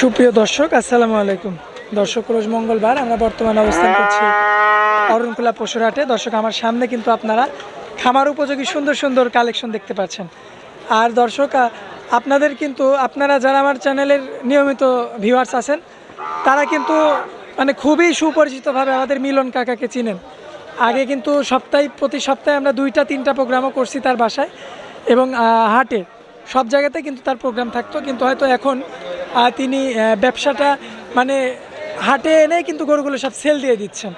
সুপ্রিয় দর্শক, আসসালামু আলাইকুম। দর্শক, রোজ মঙ্গলবার আমরা বর্তমানে অবস্থান করছি অরণকুলা পশুরহাটে। দর্শক, আমার সামনে কিন্তু আপনারা খামার উপযোগী সুন্দর সুন্দর কালেকশন দেখতে পাচ্ছেন। আর দর্শক আপনাদের কিন্তু, আপনারা যারা আমার চ্যানেলের নিয়মিত ভিউয়ার্স আছেন, তারা কিন্তু মানে খুবই সুপরিচিতভাবে আমাদের মিলন কাকাকে চিনেন। আগে কিন্তু সপ্তাহে, প্রতি সপ্তাহে আমরা দুইটা, তিনটা প্রোগ্রামও করছি তার বাসায় এবং হাটে। সব জায়গাতে কিন্তু তার প্রোগ্রাম থাকতো। কিন্তু হয়তো এখন তিনি ব্যবসাটা মানে হাটে এনে কিন্তু গরুগুলো সব সেল দিয়ে দিচ্ছেন।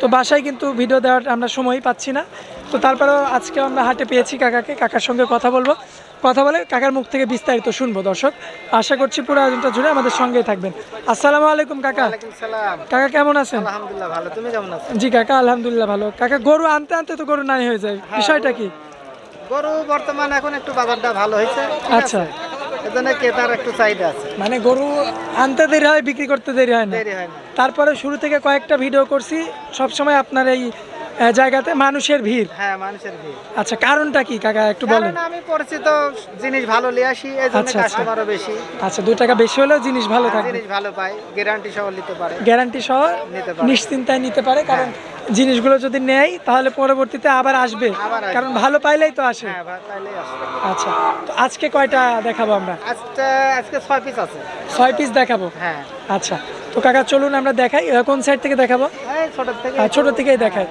তো বাসায় কিন্তু ভিডিও দেওয়ার আমরা সময় পাচ্ছি না। তো তারপরেও আজকে আমরা হাটে পেয়েছি কাকাকে। কাকার সঙ্গে কথা বলব। কথা বলে কাকার মুখ থেকে বিস্তারিত শুনব দর্শক। আশা করছি পুরো আয়োজনটা জুড়ে আমাদের সঙ্গেই থাকবেন। আসসালামু আলাইকুম কাকা। কাকা কেমন আছেন? আলহামদুলিল্লাহ ভালো। তুমি কেমন আছো? জি কাকা আলহামদুলিল্লাহ ভালো। কাকা গরু আনতে আনতে তো গরু নাই হয়ে যায়। বিষয়টা কি? গরু বর্তমান এখন একটু বাজারটা ভালো হয়েছে আচ্ছা। এজন্য ক্রেতার একটু চাহিদা আছে। মানে গরু আনতে দেরি হয় বিক্রি করতে দেরি হয় না? দেরি হয় না। তারপরে শুরু থেকে কয়েকটা ভিডিও করছি সবসময় আপনার এই জায়গাতে মানুষের ভিড়। হ্যাঁ মানুষের ভিড়। আচ্ছা কারণটা কি কাকা একটু বলেন। আমি পরিচিত জিনিস ভালো নিয়ে আসি এই জন্য আচ্ছা, আচ্ছা। কাস্টমারও বেশি। আচ্ছা দু টাকা বেশি হলেও জিনিস ভালো থাকে জিনিস ভালো পাই গ্যারান্টি সহ নিতে পারে। গ্যারান্টি সহ নিতে পারে। নিশ্চিন্তায় নিতে পারে কারণ জিনিসগুলো যদি নেয় তাহলে পরবর্তীতে আবার আসবে। কারণ ভালো পাইলেই তো আসে। হ্যাঁ আসবে আচ্ছা তো আজকে কয়টা দেখাবো আমরা? আজকে ছয় পিস আছে। ছয় পিস দেখাবো? হ্যাঁ। আচ্ছা তো কাকা চলুন আমরা দেখাই। কোন সাইড থেকে দেখাবো? ছোট ছোট থেকেই দেখাই।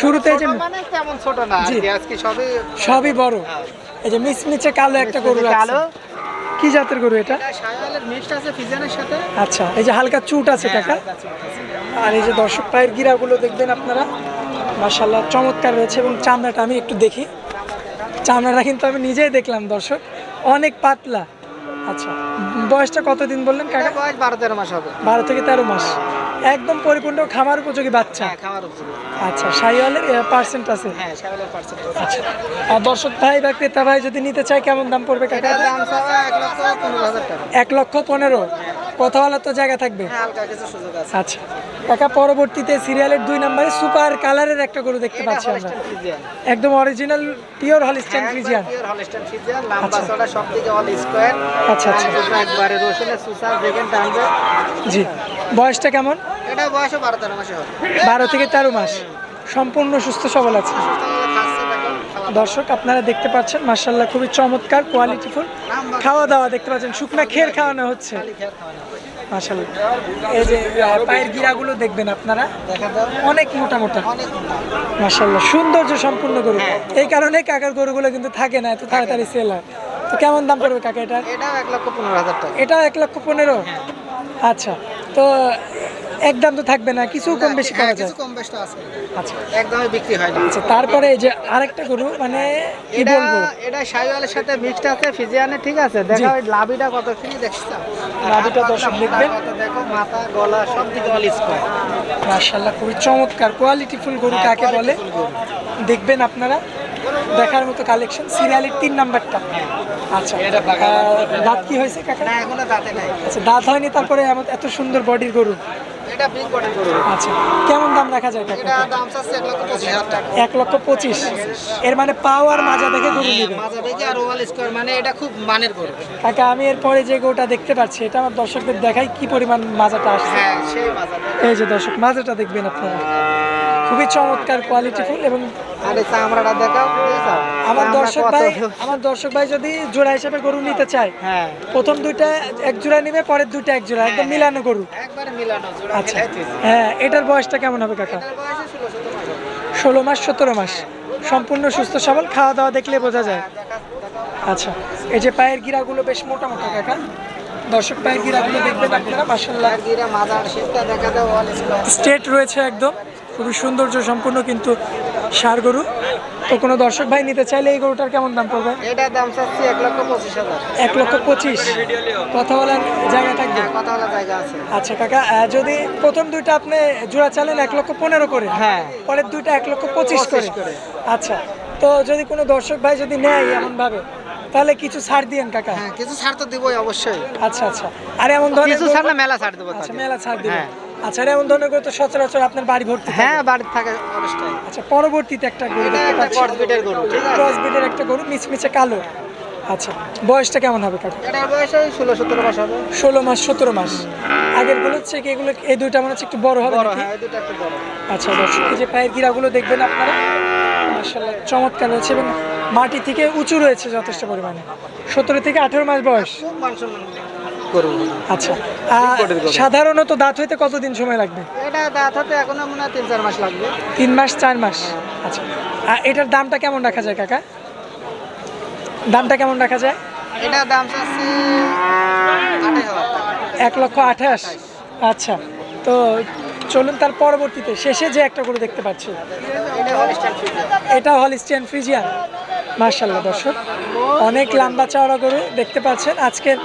শুরুতে যে মানে তেমন ছোট না। আজকে সবই সবই বড়। এই যে মিচমিচে কালো একটা গরু কালো। কি জাতের গরু এটা? মিক্সড আছে ফিজানের সাথে। আচ্ছা এই যে হালকা চুট আছে কাকা। আর এই যে দর্শক পায়ের গিরাগুলো দেখবেন আপনারা মার্শাল্লাহ চমৎকার রয়েছে এবং চামড়াটা আমি একটু দেখি। চামড়াটা কিন্তু আমি নিজেই দেখলাম দর্শক অনেক পাতলা। আচ্ছা বয়সটা কতদিন বললেন কাকা? বয়স বারো তেরো মাস হবে। বারো থেকে তেরো মাস। একদম পরিপূর্ণ খামার উপযোগী বাচ্চা। হ্যাঁ আচ্ছা সাইওয়ালের পার্সেন্ট আছে? হ্যাঁ পার্সেন্ট আচ্ছা আর দর্শক ভাই বা ক্রেতা ভাই যদি নিতে চায় কেমন দাম পড়বে কাকা? দাম এক লক্ষ পনেরো কথা বলার তো জায়গা থাকবে। হ্যাঁ আছে। আচ্ছা কাকা পরবর্তীতে সিরিয়ালের দুই নম্বরে সুপার কালারের একটা গরু দেখতে পাচ্ছি আমরা। একদম অরিজিনাল পিওর হলিস্টাইন ফ্রিজিয়ান লম্বা। চড়া সব দিকে অল স্কোয়ার আচ্ছা, আচ্ছা। একবারে রসুনের সুসা দেখেন টানবে জি। বয়সটা কেমন? এটা বয়সও বারো তেরো মাসে হবে। বারো থেকে তেরো মাস। সম্পূর্ণ সুস্থ সবল আছে। দর্শক আপনারা দেখতে পাচ্ছেন মার্শাল্লাহ খুবই চমৎকার কোয়ালিটিফুল খাওয়া দাওয়া দেখতে পাচ্ছেন শুকনা খের খাওয়ানো হচ্ছে। মার্শাল্লাহ এই যে পায়ের গিরাগুলো দেখবেন আপনারা। অনেক মোটা মোটা। মার্শাল্লাহ সৌন্দর্য সম্পূর্ণ গরু। এই কারণে কাকার গরুগুলো কিন্তু থাকে না এত তাড়াতাড়ি সেল হয়। তো কেমন দাম পড়বে কাকা এটা এটাও এক লক্ষ পনেরো হাজার টাকা। এটাও এক লক্ষ পনেরো? আচ্ছা তো একদম তো থাকবে না কিছু কম বেশি হ্যাঁ, করা যায়। কিছু কম বেশটা আছে। আচ্ছা। একদমই বিক্রি হয় না। আচ্ছা তারপরে এই যে আরেকটা গরু মানে কি বলব? এটা শাইওয়ালের সাথে মিক্সড আছে ফিজিয়ানে ঠিক আছে। দেখা ওই লাভিটা কত লাভিটা দর্শক দেখবেন। দেখো মাথা গলা সব দিকে অল স্কোয়ার মার্শাল্লাহ খুবই চমৎকার। কোয়ালিটিফুল গরু হ্যাঁ, কাকে বলে? দেখবেন আপনারা। দেখার মতো কালেকশন সিরিয়ালের তিন নাম্বারটা। আচ্ছা দাঁত। কি হয়েছে কাকা? না এখনও দাঁতে নাই। আচ্ছা দাঁত হয়নি তারপরে এত সুন্দর বডির গরু। এটা কটন গরু আচ্ছা কেমন দাম রাখা যায় এটা? দাম চাচ্ছে এক লক্ষ পঁচিশ হাজার টাকা। এক লক্ষ পঁচিশ। এর মানে পাওয়ার মাজা দেখে গরু নেবে। মাজা দেখে আর ওয়াল স্কোয়ার মানে এটা খুব মানের গরু। কাকা আমি এরপরে যে গোটা দেখতে পাচ্ছি এটা আমার দর্শকদের দেখাই কি পরিমাণ মাজাটা আসছে। হ্যাঁ সেই মাজাটা এই যে দর্শক মাজাটা দেখবেন আপনারা। খুবই চমৎকার কোয়ালিটিফুল এবং আর এই চামড়াটা দেখাও আমার দর্শক ভাই আমার দর্শক ভাই যদি জোড়া হিসেবে গরু নিতে চায় হ্যাঁ। প্রথম দুইটা এক জোড়া নিবে পরের দুইটা এক জোড়া একদম মিলানো গরু। একবারে মিলানো জোড়া আচ্ছা। হ্যাঁ এটার বয়সটা কেমন হবে কাকা? ষোলো মাস সতেরো মাস। সম্পূর্ণ সুস্থ সবল খাওয়া দাওয়া দেখলে বোঝা যায়। আচ্ছা এই যে পায়ের গিরাগুলো বেশ মোটা মোটা কাকা। দর্শক পায়ের গিরাগুলো দেখবেন আপনারা মাসাল্লাহ গিরা স্টেট রয়েছে একদম। খুবই সৌন্দর্য সম্পূর্ণ কিন্তু সার গরু। তো কোনো দর্শক ভাই নিতে চাইলে এই গরুটার কেমন দাম পড়বে? এটার দাম চাচ্ছি এক লক্ষ পঁচিশ হাজার। এক লক্ষ পঁচিশ। কথা বলার জায়গা থাকবে? হ্যাঁ কথা বলা জায়গা আছে। আচ্ছা কাকা যদি প্রথম দুইটা আপনি জোড়া চালেন এক লক্ষ পনেরো করে হ্যাঁ। পরের দুইটা এক লক্ষ পঁচিশ করে। আচ্ছা তো যদি কোনো দর্শক ভাই যদি নেয় এমন ভাবে তাহলে কিছু ছাড় দিয়েন কাকা। হ্যাঁ কিছু ছাড় তো দিবই অবশ্যই। আচ্ছা আচ্ছা। আর এমন ধরনের কিছু ছাড় না মেলা ছাড় দেবো আচ্ছা মেলা ছাড় দিবেন হ্যাঁ। আচ্ছা এমন ধরনের গরু তো সচরাচর আপনার বাড়ি ভর্তি হ্যাঁ বাড়িতে থাকে আচ্ছা পরবর্তীতে একটা গরু একটা পাচ্ছি। ক্রস বিটের গরু আছে। একটা গরু মিচমিচে কালো। আচ্ছা বয়সটা কেমন হবে কাকা? এটার বয়স ওই ষোলো সতেরো মাস হবে। ষোলো মাস সতেরো মাস। আগেরগুলো হচ্ছে কি এগুলো এই দুইটা মনে হচ্ছে একটু বড় হবে বড় হ্যাঁ এই দুটো একটু বড়। আচ্ছা দর্শক এই যে পায়ের গিরাগুলো দেখবেন আপনারা মার্শাল্লাহ চমৎকার রয়েছে এবং মাটি থেকে উঁচু রয়েছে যথেষ্ট পরিমাণে। সতেরো থেকে আঠেরো মাস বয়স। করব। আচ্ছা। সাধারণত দাঁত হইতে কতদিন সময় লাগবে? এটা দাঁত হতে এখনও মনে হয় তিন চার মাস লাগবে। তিন মাস চার মাস? আচ্ছা। আর এটার দামটা কেমন রাখা যায় কাকা? দামটা কেমন রাখা যায়? এটার দাম চাচ্ছে এক লক্ষ আঠাশ? আচ্ছা। তো চলুন তার পরবর্তীতে শেষে যে একটা গরু দেখতে পাচ্ছি। এটা এটা হলিস্টিয়ান ফ্রিজিয়ান মার্শাল্লাহ দর্শক। অনেক লম্বা চওড়া গরু দেখতে পাচ্ছেন। আজকের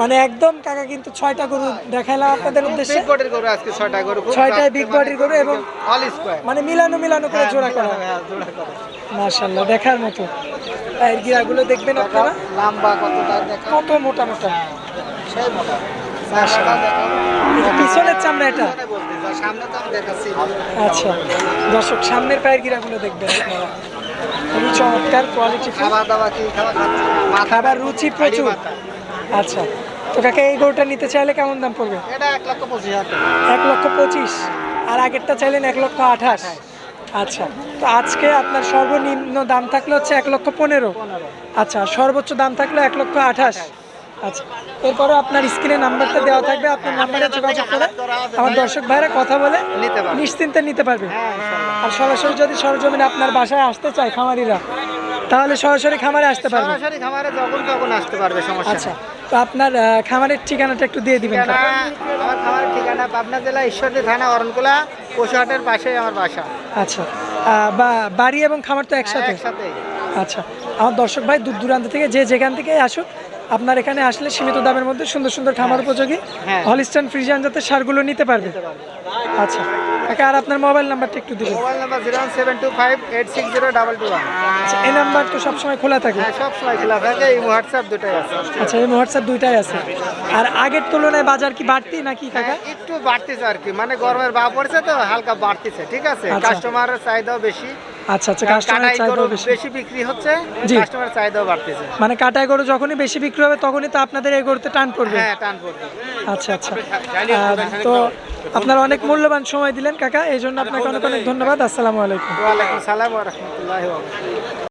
মানে একদম কাকা কিন্তু ছয়টা গরু দেখাইলাম আপনাদের উদ্দেশ্যে। বিগ বডির গরু আজকে ছয়টা গরু জাত big মানে গরু এবং অল স্কোয়ার মানে মিলানো মিলানো করে জোড়া করা। হ্যাঁ, জোড়া করা। মার্শাল্লাহ দেখার মতো। পায়ের গিরাগুলো দেখবেন আপনারা। লম্বা কতটা দেখা কত মোটা মোটা। সেই মোটা। মাশাআল্লাহ। পিছনের চামড়া এটা। আচ্ছা দর্শক সামনের পায়ের গিরাগুলো দেখবেন। আপনারা খুবই চমৎকার কোয়ালিটি খাওয়া দাওয়া কি খাবার রুচি প্রচুর। আচ্ছা তো কাকা এই গরুটা নিতে চাইলে কেমন দাম পড়বে? এটা এক লক্ষ পঁচিশ এক লক্ষ পঁচিশ। আর আগেরটা চাইলেন এক লক্ষ আঠাশ। আচ্ছা তো আজকে আপনার সর্বনিম্ন দাম থাকলে হচ্ছে এক লক্ষ পনেরো। আচ্ছা সর্বোচ্চ দাম থাকল এক লক্ষ আঠাশ। আচ্ছা এরপরে আপনার স্ক্রিনে নাম্বারটা দেওয়া থাকবে আপনার নাম্বারে যোগাযোগ করে আমার দর্শক ভাইরা কথা বলে নিশ্চিন্তে নিতে পারবে। হ্যাঁ আর সরাসরি যদি সরজমিনে আপনার বাসায় আসতে চায় খামারিরা তাহলে সরাসরি খামারে আসতে পারবে সরাসরি খামারে যখন তখন আসতে পারবে সমস্যা আচ্ছা তো আপনার খামারের ঠিকানাটা একটু দিয়ে দিবেন আমার খামারের ঠিকানা পাবনা জেলা ঈশ্বরদী থানা অরণকুলা পশুহাটের পাশেই আমার বাসা। আচ্ছা বা বাড়ি এবং খামার তো একসাথে? একসাথে। আচ্ছা আমার দর্শক ভাই দূর দূরান্ত থেকে যে যেখান থেকে আসুক আপনার এখানে আসলে সীমিত দামের মধ্যে সুন্দর সুন্দর খামার উপযোগী হ্যাঁ। হলিস্টান ফ্রিজিয়ান যাতে সারগুলো নিতে পারবে। আচ্ছা কাকা আর আপনার মোবাইল নাম্বারটা একটু দিবেন। Mobile number zero seven two five eight six zero double two one. আচ্ছা এই নাম্বার তো সবসময় খোলা থাকে। হ্যাঁ সব সময় খোলা থাকে এই হোয়াটসঅ্যাপ দুটাই আছে। আচ্ছা এই হোয়াটসঅ্যাপ দুইটাই আছে। আর আগের তুলনায় বাজার কি বাড়তি নাকি কাকা? হ্যাঁ, একটু বাড়তেছে আর কি। মানে গরমের ভাব পড়ছে তো হালকা বাড়তেছে ঠিক আছে? আচ্ছা। কাস্টমারের চাহিদাও বেশি। আচ্ছা আচ্ছা কাস্টমারের চাহিদা বেশি। বেশি বিক্রি হচ্ছে। কাস্টমারের চাহিদাও বাড়তেছে। মানে কাটায় গরু যখনই বেশি বিক্রি হবে তখনই তো আপনাদের এই গরুতে টান পড়বে। হ্যাঁ টান পড়বে। আচ্ছা আচ্ছা। তো আপনারা অনেক মূল্যবান সময় দিলেন কাকা এই জন্য আপনাকে অনেক অনেক ধন্যবাদ। আসসালামু আলাইকুম। ওয়ালাইকুম সালাম ওয়া রাহমাতুল্লাহি ওয়া বারাকাতুহু।